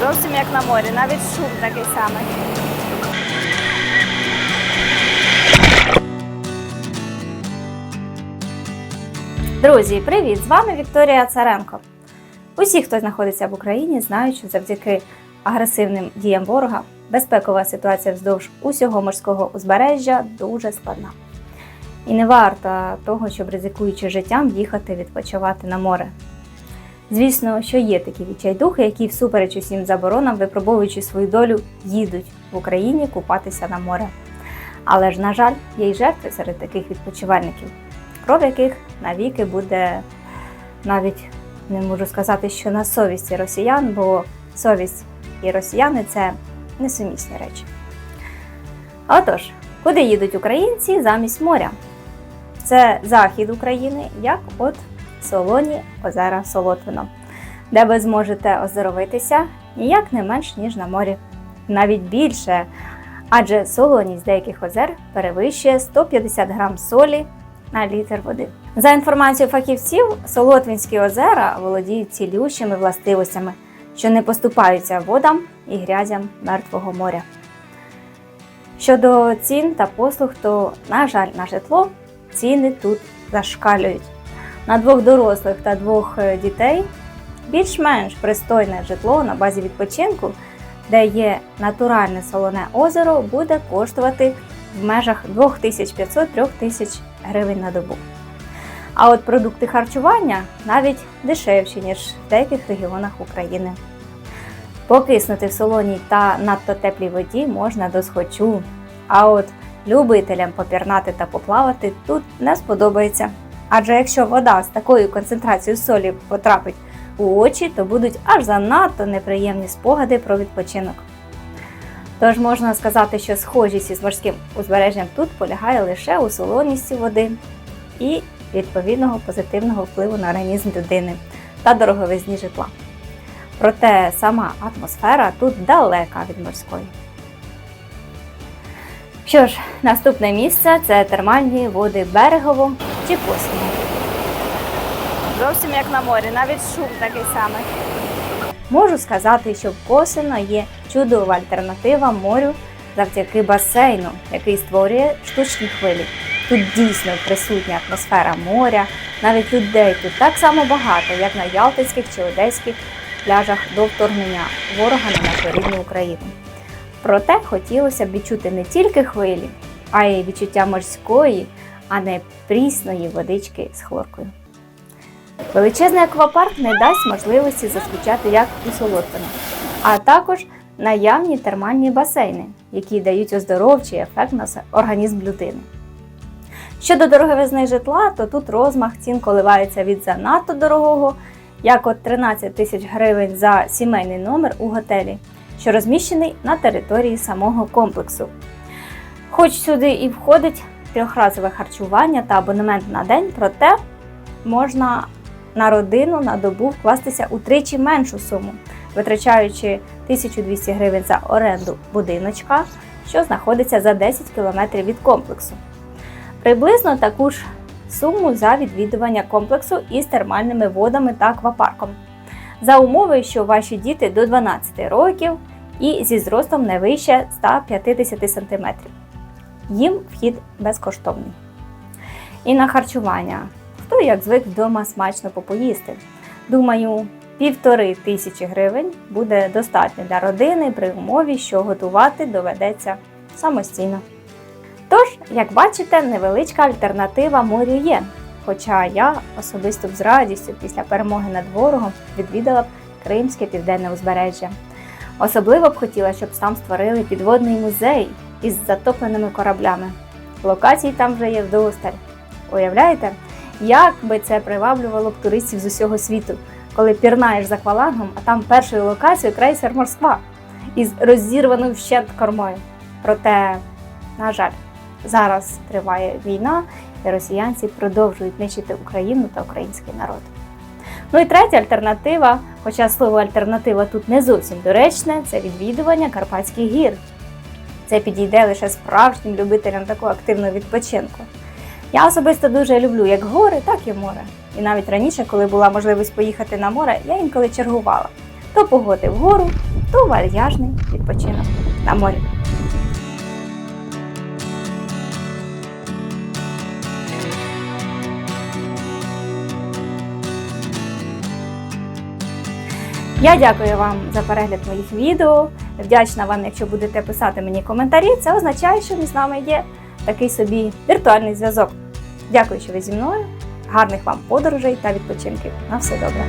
Зовсім як на морі, навіть шум такий самий. Друзі, привіт! З вами Вікторія Царенко. Усі, хто знаходиться в Україні, знають, що завдяки агресивним діям ворога безпекова ситуація вздовж усього морського узбережжя дуже складна. І не варто того, щоб ризикуючи життям, їхати відпочивати на море. Звісно, що є такі відчайдухи, які всупереч усім заборонам, випробовуючи свою долю, їдуть в Україні купатися на море. Але ж, на жаль, є й жертви серед таких відпочивальників, кров яких навіки буде навіть не можу сказати, що на совісті росіян, бо совість і росіяни це несумісні речі. Отож, куди їдуть українці замість моря? Це захід України, як от Солоні озера Солотвино, де ви зможете оздоровитися ніяк не менш, ніж на морі. Навіть більше, адже солоність деяких озер перевищує 150 грам солі на літр води. За інформацією фахівців, Солотвинські озера володіють цілющими властивостями, що не поступаються водам і грязям Мертвого моря. Щодо цін та послуг, то, на жаль, на житло ціни тут зашкалюють. На двох дорослих та двох е, дітей більш-менш пристойне житло на базі відпочинку, де є натуральне солоне озеро, буде коштувати в межах 2500-3000 гривень на добу. А от продукти харчування навіть дешевші, ніж в деяких регіонах України. Покиснути в солоній та надто теплій воді можна до схочу. А от любителям попірнати та поплавати тут не сподобається. Адже якщо вода з такою концентрацією солі потрапить у очі, то будуть аж занадто неприємні спогади про відпочинок. Тож можна сказати, що схожість із морським узбережжям тут полягає лише у солоністі води і відповідного позитивного впливу на організм людини та дороговизні житла. Проте сама атмосфера тут далека від морської. Що ж, наступне місце це термальні води берегово чи Косино. Зовсім як на морі, навіть шум такий самий. Можу сказати, що Косино є чудова альтернатива морю завдяки басейну, який створює штучні хвилі. Тут дійсно присутня атмосфера моря, навіть людей тут так само багато, як на Ялтинських чи Одеських пляжах до вторгнення ворога на нашу рідну Україну. Проте хотілося б відчути не тільки хвилі, а й відчуття морської, а не прісної водички з хлоркою. Величезний аквапарк не дасть можливості заскучати як у Солотвино, а також наявні термальні басейни, які дають оздоровчий ефект на організм людини. Щодо дороговизни житла, то тут розмах цін коливається від занадто дорогого, як от 13 тисяч гривень за сімейний номер у готелі, що розміщений на території самого комплексу. Хоч сюди і входить трьохразове харчування та абонемент на день, проте можна на родину на добу вкластися утричі меншу суму, витрачаючи 1200 гривень за оренду будиночка, що знаходиться за 10 км від комплексу. Приблизно таку ж суму за відвідування комплексу із термальними водами та аквапарком. За умови, що ваші діти до 12 років і зі зростом не вище 150 см. Їм вхід безкоштовний. І на харчування. Хто як звик вдома смачно попоїсти. Думаю, півтори тисячі гривень буде достатньо для родини при умові, що готувати доведеться самостійно. Тож, як бачите, невеличка альтернатива морю є. Хоча я особисто б з радістю після перемоги над ворогом відвідала б Кримське південне узбережжя. Особливо б хотіла, щоб там створили підводний музей із затопленими кораблями. Локацій там вже є вдосталь. Уявляєте, як би це приваблювало б туристів з усього світу, коли пірнаєш за аквалангом, а там першою локацією крейсер Москва із розірваною вщент кормою. Проте, на жаль, зараз триває війна, і росіянці продовжують нищити Україну та український народ. Ну і третя альтернатива, хоча слово альтернатива тут не зовсім доречне, це відвідування Карпатських гір. Це підійде лише справжнім любителям такого активного відпочинку. Я особисто дуже люблю як гори, так і море. І навіть раніше, коли була можливість поїхати на море, я інколи чергувала. то погоди вгору, то вальяжний відпочинок на морі. Я дякую вам за перегляд моїх відео. Вдячна вам, якщо будете писати мені коментарі. Це означає, що між нами є такий собі віртуальний зв'язок. Дякую, що ви зі мною. Гарних вам подорожей та відпочинків. На все добре.